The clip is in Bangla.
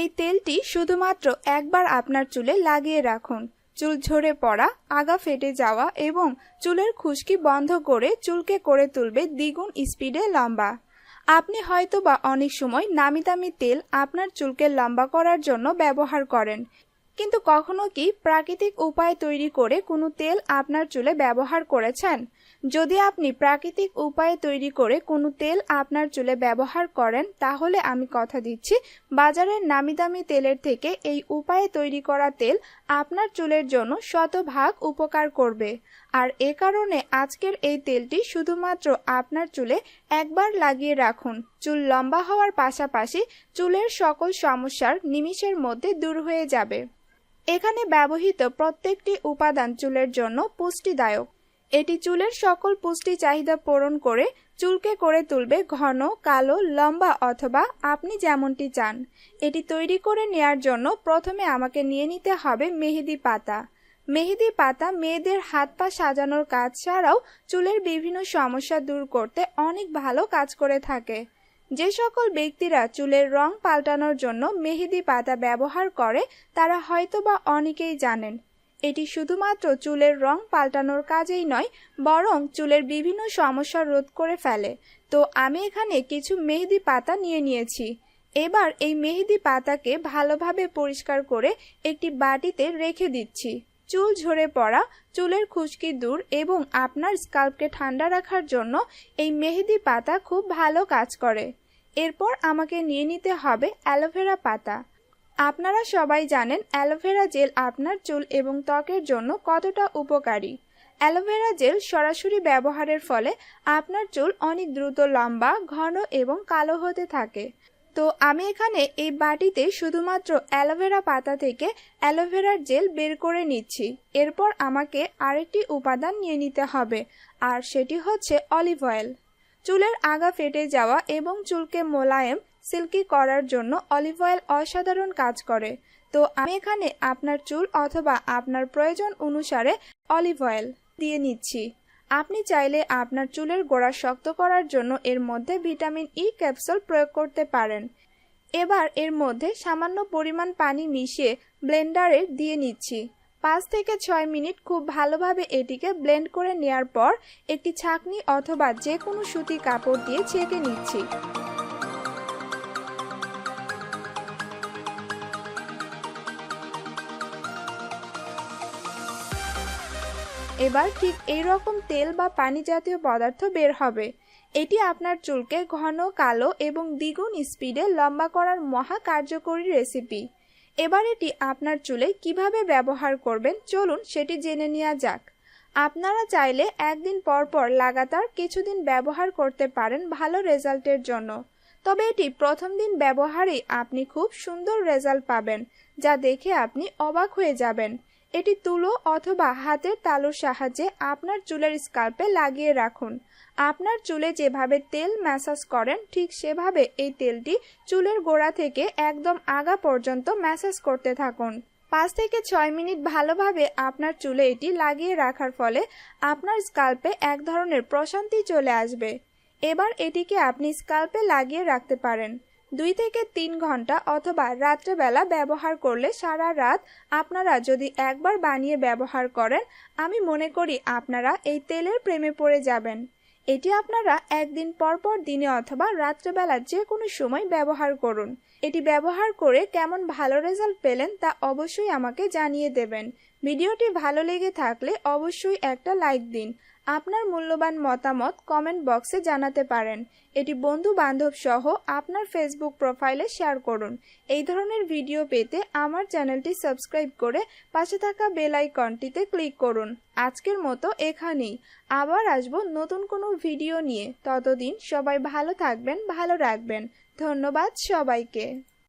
এই তেলটি শুধুমাত্র একবার আপনার চুলে লাগিয়ে রাখুন। চুল ঝরে পড়া, আগা ফেটে যাওয়া এবং চুলের খুশকি বন্ধ করে চুলকে করে তুলবে দ্বিগুণ স্পিডে লম্বা। আপনি হয়তো বা অনেক সময় নামি দামি তেল আপনার চুলকে লম্বা করার জন্য ব্যবহার করেন। কিন্তু কখনো কি প্রাকৃতিক উপায় তৈরি করে কোনো তেল আপনার চুলে ব্যবহার করেছেন? যদি আপনি প্রাকৃতিক উপায়ে তৈরি করে কোনো তেল আপনার চুলে ব্যবহার করেন, তাহলে আমি কথা দিচ্ছি, বাজারের নামি দামি তেলের থেকে এই উপায়ে তৈরি করা তেল আপনার চুলের জন্য শতভাগ উপকার করবে। আর এ কারণে আজকের এই তেলটি শুধুমাত্র আপনার চুলে একবার লাগিয়ে রাখুন। চুল লম্বা হওয়ার পাশাপাশি চুলের সকল সমস্যার নিমিষের মধ্যে দূর হয়ে যাবে। এখানে ব্যবহৃত প্রত্যেকটি উপাদান চুলের জন্য পুষ্টিদায়ক। এটি চুলের সকল পুষ্টি চাহিদা পূরণ করে চুলকে করে তুলবে ঘন, কালো, লম্বা অথবা আপনি যেমনটি চান। এটি তৈরি করে নেয়ার জন্য প্রথমে আমাকে নিয়ে নিতে হবে মেহেদি পাতা। মেহেদি পাতা মেয়েদের হাত পা সাজানোর কাজ ছাড়াও চুলের বিভিন্ন সমস্যা দূর করতে অনেক ভালো কাজ করে থাকে। যে সকল ব্যক্তিরা চুলের রং পাল্টানোর জন্য মেহেদি পাতা ব্যবহার করে, তারা হয়তোবা অনেকেই জানেন এটি শুধুমাত্র চুলের রং পাল্টানোর কাজেই নয়, বরং চুলের বিভিন্ন সমস্যা রোধ করে ফেলে। তো আমি এখানে কিছু মেহেদি পাতা নিয়ে নিয়েছি। এবার এই মেহেদি পাতাকে ভালোভাবে পরিষ্কার করে একটি বাটিতে রেখে দিচ্ছি। চুল ঝরে পড়া, চুলের খুশকি দূর এবং আপনার স্কাল্পকে ঠান্ডা রাখার জন্য এই মেহেদি পাতা খুব ভালো কাজ করে। এরপর আমাকে নিয়ে নিতে হবে অ্যালোভেরা পাতা। আপনারা সবাই জানেন অ্যালোভেরা জেল আপনার চুল এবং ত্বকের জন্য কতটা উপকারী। অ্যালোভেরা জেল সরাসরি ব্যবহারের ফলে আপনার চুল অনেক দ্রুত লম্বা, ঘন এবং কালো হতে থাকে। তো আমি এখানে এই বাটিতে শুধুমাত্র অ্যালোভেরা পাতা থেকে অ্যালোভেরার জেল বের করে নিচ্ছি। এরপর আমাকে আরেকটি উপাদান নিয়ে নিতে হবে, আর সেটি হচ্ছে অলিভ অয়েল। চুলের আগা ফেটে যাওয়া এবং চুলকে মোলায়েম সিল্কি করার জন্য অলিভ অয়েল অসাধারণ কাজ করে। তো আমি এখানে আপনার চুল অথবা আপনার প্রয়োজন অনুসারে অলিভ অয়েল দিয়ে নিচ্ছি। আপনি চাইলে আপনার চুলের গোড়া শক্ত করার জন্য এর মধ্যে ভিটামিন ই ক্যাপসুল প্রয়োগ করতে পারেন। এবার এর মধ্যে সামান্য পরিমাণ পানি মিশিয়ে ব্লেন্ডারে দিয়ে নিচ্ছি। পাঁচ থেকে ছয় মিনিট খুব ভালোভাবে এটিকে ব্লেন্ড করে নেয়ার পর একটি ছাকনি অথবা যে কোনো সুতি কাপড় দিয়ে ছেঁকে নিচ্ছি। এবার ঠিক এই রকম তেল বা পানি জাতীয় পদার্থ বের হবে। এটি আপনার চুলকে ঘন, কালো এবং দ্বিগুণ স্পিডে লম্বা করার মহা কার্যকরী রেসিপি। এবার এটি আপনার চুলে কীভাবে ব্যবহার করবেন চলুন সেটি জেনে নেওয়া যাক। আপনারা চাইলে একদিন পর পর লাগাতার কিছুদিন ব্যবহার করতে পারেন ভালো রেজাল্টের জন্য। তবে এটি প্রথম দিন ব্যবহারেই আপনি খুব সুন্দর রেজাল্ট পাবেন, যা দেখে আপনি অবাক হয়ে যাবেন। এটি তুলো অথবা হাতের তালুর সাহায্যে আপনার চুলের স্কাল্পে লাগিয়ে রাখুন। আপনার চুলে যেভাবে তেল ম্যাসাজ করেন, ঠিক সেভাবে এই তেলটি চুলের গোড়া থেকে একদম আগা পর্যন্ত ম্যাসাজ করতে থাকুন। পাঁচ থেকে ছয় মিনিট ভালোভাবে আপনার চুলে এটি লাগিয়ে রাখার ফলে আপনার স্কাল্পে এক ধরনের প্রশান্তি চলে আসবে। এবার এটিকে আপনি স্কাল্পে লাগিয়ে রাখতে পারেন। দুই থেকে তিন ঘণ্টা অথবা রাত্রেবেলা ব্যবহার করলে সারা রাত আপনারা যদি একবার বানিয়ে ব্যবহার করেন, আমি মনে করি আপনারা এই তেলের প্রেমে পড়ে যাবেন। এটি আপনারা একদিন পরপর দিনে অথবা রাত্রেবেলা যে কোনো সময় ব্যবহার করুন। এটি ব্যবহার করে কেমন ভালো রেজাল্ট পেলেন তা অবশ্যই আমাকে জানিয়ে দেবেন। ভিডিওটি ভালো লেগে থাকলে অবশ্যই একটা লাইক দিন। আপনার মূল্যবান মতামত কমেন্ট বক্সে জানাতে পারেন। এটি বন্ধু বান্ধব সহ আপনার ফেসবুক প্রোফাইলে শেয়ার করুন। এই ধরনের ভিডিও পেতে আমার চ্যানেলটি সাবস্ক্রাইব করে পাশে থাকা বেল আইকনটিতে ক্লিক করুন। আজকের মতো এখানেই। আবার আসব নতুন কোনো ভিডিও নিয়ে। ততদিন সবাই ভালো থাকবেন, ভালো রাখবেন। ধন্যবাদ সবাইকে।